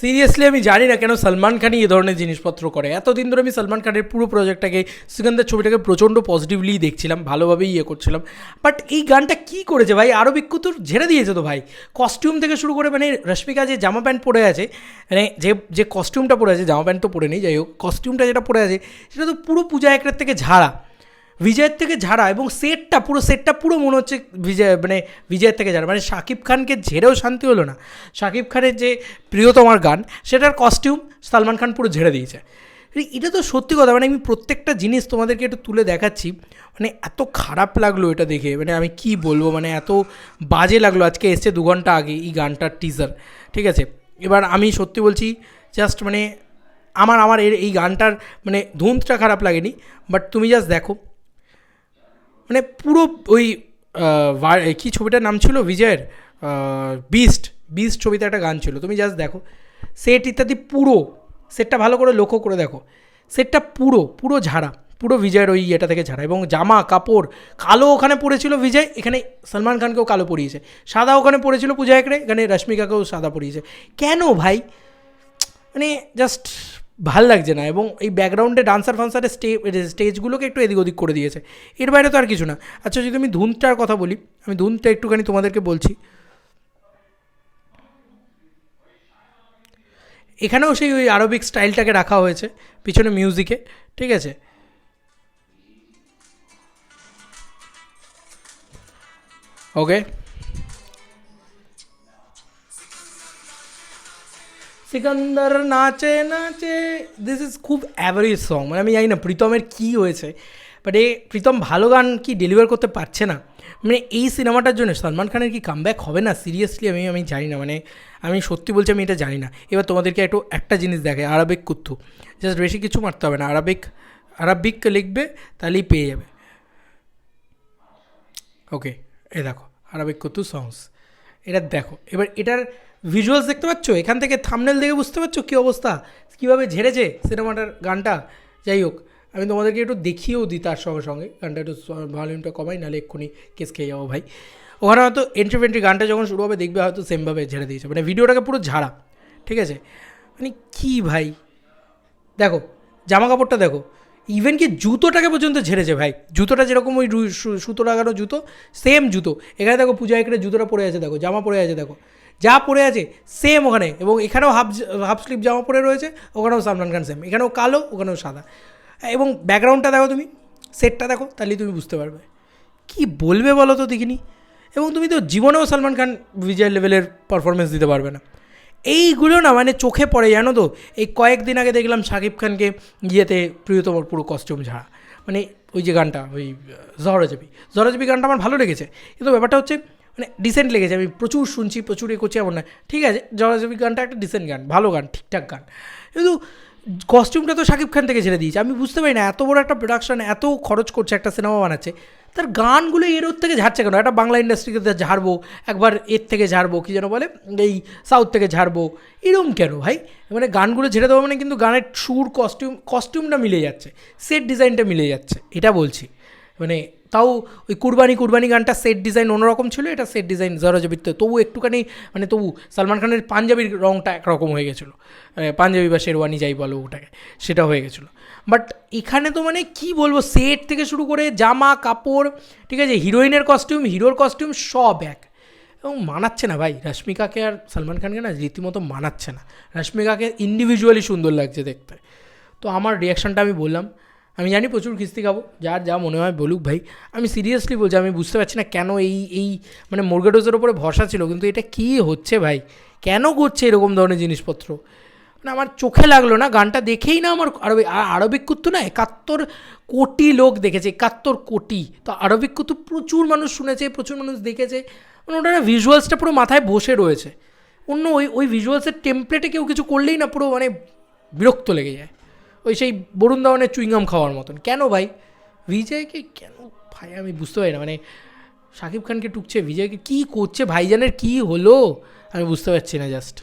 Seriously আমি জানি না কেন সলমান খানই এ ধরনের জিনিসপত্র করে। এতদিন ধরে আমি সলমান খানের পুরো প্রজেক্টটাকে সিকান্দার ছবিটাকে প্রচণ্ড পজিটিভলি দেখছিলাম, ভালোভাবেই ইয়ে করছিলাম। বাট এই গানটা কি করেছে ভাই? আরও বিক্ষুতুর ঝেড়ে দিয়েছে তো ভাই। কস্টিউম থেকে শুরু করে মানে রশ্মিকা যে জামা প্যান্ট পরে আছে মানে যে যে কস্টিউমটা পরে আছে, জামা প্যান্ট তো পরে নেই, যাই হোক কস্টিউমটা যেটা পরে আছে, সেটা তো পুরো পূজা একরের থেকে ঝাড়া। বিজয়ের থেকে ঝাড়া এবং সেটটা পুরো সেটটা পুরো মনে হচ্ছে বিজয় মানে বিজয়ের থেকে ঝাড়া। মানে শাকিব খানকে ঝেড়েও শান্তি হলো না। শাকিব খানের যে প্রিয়তমার গান, সেটার কস্টিউম সালমান খান পুরো ঝেড়ে দিয়েছে। এটা তো সত্যি কথা। মানে আমি প্রত্যেকটা জিনিস তোমাদেরকে একটু তুলে দেখাচ্ছি। মানে এত খারাপ লাগল এটা দেখে। মানে আমি কি বলব? মানে এত বাজে লাগল। আজকে এসছে দু ঘণ্টা আগে এই গানটার টিজার ঠিক আছে? এবার আমি সত্যি বলছি জাস্ট মানে আমার আমার এর, এই গানটার মানে ধুনটা খারাপ লাগেনি। বাট তুমি জাস্ট দেখো। মানে পুরো ওই কি ছবিটার নাম ছিল বিজয়ের? বিস্ট বিস্ট ছবিতে একটা গান ছিল। তুমি জাস্ট দেখো। সেট ইত্যাদি পুরো সেটটা ভালো করে লক্ষ্য করে দেখো। সেটটা পুরো পুরো ঝাড়া, পুরো বিজয়ের ওই ইয়েটা থেকে ঝাড়া। এবং জামা, কাপড়, কালো ওখানে পড়েছিল বিজয়, এখানে সলমান খানকেও কালো পরিয়েছে। সাদা ওখানে পড়েছিল পূজা একরে এখানে রশ্মিকাকেও সাদা পরিয়েছে। কেন ভাই? মানে জাস্ট ভালো লাগছে না এবং এই ব্যাকগ্রাউন্ডে ডান্সার ফান্সারের স্টে স্টেজগুলোকে একটু এদিক ওদিক করে দিয়েছে। এর বাইরে তো আর কিছু না। আচ্ছা যদি আমি ধুনটার কথা বলি, আমি ধুনটা একটুখানি তোমাদেরকে বলছি। এখানেও সেই ওই আরবিক স্টাইলটাকে রাখা হয়েছে, পিছনে মিউজিকে ঠিক আছে? ওকে সিকান্দার নাচে নাচে দিস ইজ খুব অ্যাভারেজ সং মানে আমি জানি না প্রীতমের কী হয়েছে বাট এ প্রীতম ভালো গান কি ডেলিভার করতে পারছে না। মানে এই সিনেমাটার জন্য সলমান খানের কি কামব্যাক হবে না? সিরিয়াসলি আমি আমি জানি না মানে আমি সত্যি বলছি আমি এটা জানি না। এবার তোমাদেরকে একটু একটা জিনিস দেখে, আরবিক কুত্তু জাস্ট বেশি কিছু মারতে হবে না, আরবিক আরবিক লিখবে, তাহলেই পেয়ে যাবে। ওকে এ দেখো, আরবিক কুতু সংস এটা দেখো, এবার এটার ভিজুয়ালস দেখতে পাচ্ছ? এখান থেকে থামনেল দেখে বুঝতে পারছ কী অবস্থা? কীভাবে ঝেড়েছে সিনেমাটার গানটা? যাই হোক, আমি তোমাদেরকে একটু দেখিয়েও দিই তার সঙ্গে সঙ্গে। গানটা একটু ভলিউমটা কমাই, নাহলে এক্ষুনি কেস খেয়ে যাব ভাই। ওখানে হয়তো এন্ট্রি ফেন্ট্রি গানটা যখন শুরু হবে, দেখবে হয়তো সেমভাবে ঝেড়ে দিয়েছে। মানে ভিডিওটাকে পুরো ঝাড়া। ঠিক আছে? মানে কী ভাই? দেখো জামা কাপড়টা দেখো। ইভেন কি জুতোটাকে পর্যন্ত ঝেড়েছে ভাই। জুতোটা যেরকম ওই সুতো লাগানো জুতো সেম জুতো। এখানে দেখো পূজা এখানে জুতোটা পরে আছে, দেখো। জামা পরে আছে, দেখো। যা পরে আছে সেম ওখানে। এবং এখানেও হাফ হাফ স্লিপ জামা পরে রয়েছে, ওখানেও সালমান খান সেম এখানেও কালো, ওখানেও সাদা। এবং ব্যাকগ্রাউন্ডটা দেখো তুমি সেটটা দেখো তাহলেই তুমি বুঝতে পারবে। কি বলবে বলো তো দেখিনি? এবং তুমি তো জীবনেও সালমান খান বিজয় লেভেলের পারফরমেন্স দিতে পারবে না। এইগুলো না মানে চোখে পড়ে, জানো তো? এই কয়েকদিন আগে দেখলাম শাকিব খানকে ইয়েতে প্রিয়তমর পুরো কস্টিউম ঝাড়া। মানে ওই যে গানটা, ওই জহরজবি জহরজবি গানটা আমার ভালো লেগেছে। কিন্তু ব্যাপারটা হচ্ছে মানে ডিসেন্ট লেগেছে। আমি প্রচুর শুনছি, প্রচুর এ করছি, এমন না। ঠিক আছে জহরজবি গানটা একটা ডিসেন্ট গান, ভালো গান, ঠিকঠাক গান। কিন্তু কস্টিউমটা তো শাকিব খান থেকে ছেড়ে দিয়েছে। আমি বুঝতে পারি না, এত বড় একটা প্রোডাকশন এত খরচ করছে, একটা সিনেমা বানাচ্ছে। তার গানগুলো এর ওর থেকে ঝাড়ছে কেন? একটা বাংলা ইন্ডাস্ট্রিকে ঝাড়বো, একবার এর থেকে ঝাড়বো, কী যেন বলে, এই সাউথ থেকে ঝাড়বো এরকম কেন ভাই? মানে গানগুলো ঝেড়ে দেবো মানে কিন্তু গানের সুর কস্টিউম কস্টিউমটা মিলে যাচ্ছে সেট ডিজাইনটা মিলে যাচ্ছে, এটা বলছি। মানে তাও ওই কুরবানি কুরবানি গানটা সেট ডিজাইন অন্যরকম ছিল, এটা সেট ডিজাইন জরাজবিত্ত তবু একটুখানি মানে তবু সালমান খানের পাঞ্জাবির রঙটা একরকম হয়ে গেছিল। পাঞ্জাবি বা শেরওয়ানি যাই বলো ওটাকে, সেটা হয়ে গেছিল। বাট এখানে তো মানে কি বলব সেট থেকে শুরু করে জামা, কাপড়, ঠিক আছে, হিরোইনের কস্টিউম হিরোর কস্টিউম সব এক। এবং মানাচ্ছে না ভাই, রশ্মিকাকে আর সালমান খানকে না রীতিমতো মানাচ্ছে না। রশ্মিকাকে ইন্ডিভিজুয়ালি সুন্দর লাগছে দেখতে। তো আমার রিয়াকশানটা আমি বললাম আমি জানি প্রচুর কিস্তি খাব, যার যা মনে হয় বলুক ভাই। আমি সিরিয়াসলি বলছি, আমি বুঝতে পারছি না কেন এই এই মানে মোরগেডোজের ওপরে ভরসা ছিল, কিন্তু এটা কী হচ্ছে ভাই? কেন করছে এরকম ধরনের জিনিসপত্র? মানে আমার চোখে লাগল না, গানটা দেখেই না আমার আরবি আরবিক কুত্তু না, একাত্তর কোটি লোক দেখেছে, একাত্তর কোটি। তো আরবিক কুত্তু প্রচুর মানুষ শুনেছে, প্রচুর মানুষ দেখেছে মানে ওটা না ভিজুয়ালসটা পুরো মাথায় বসে রয়েছে। অন্য ওই ওই ভিজুয়ালসের টেমপ্লেটে কেউ কিছু করলেই না পুরো মানে বিরক্ত লেগে যায়। ওই সেই বরুণ ধাওয়ানের চুইংগাম খাওয়ার মতন। কেন ভাই? বিজয়কে কেন? ভাই, আমি বুঝতে পারি না। মানে শাকিব খানকে টুকছে বিজয়কে কী করছে, ভাইজানের কী হলো? আমি বুঝতে পারছি না জাস্ট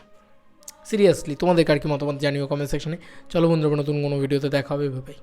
সিরিয়াসলি তোমাদের কার কি মতামত জানিও কমেন্ট সেকশনে চলো বন্ধুরা, নতুন কোনো ভিডিওতে দেখা হবে ভাই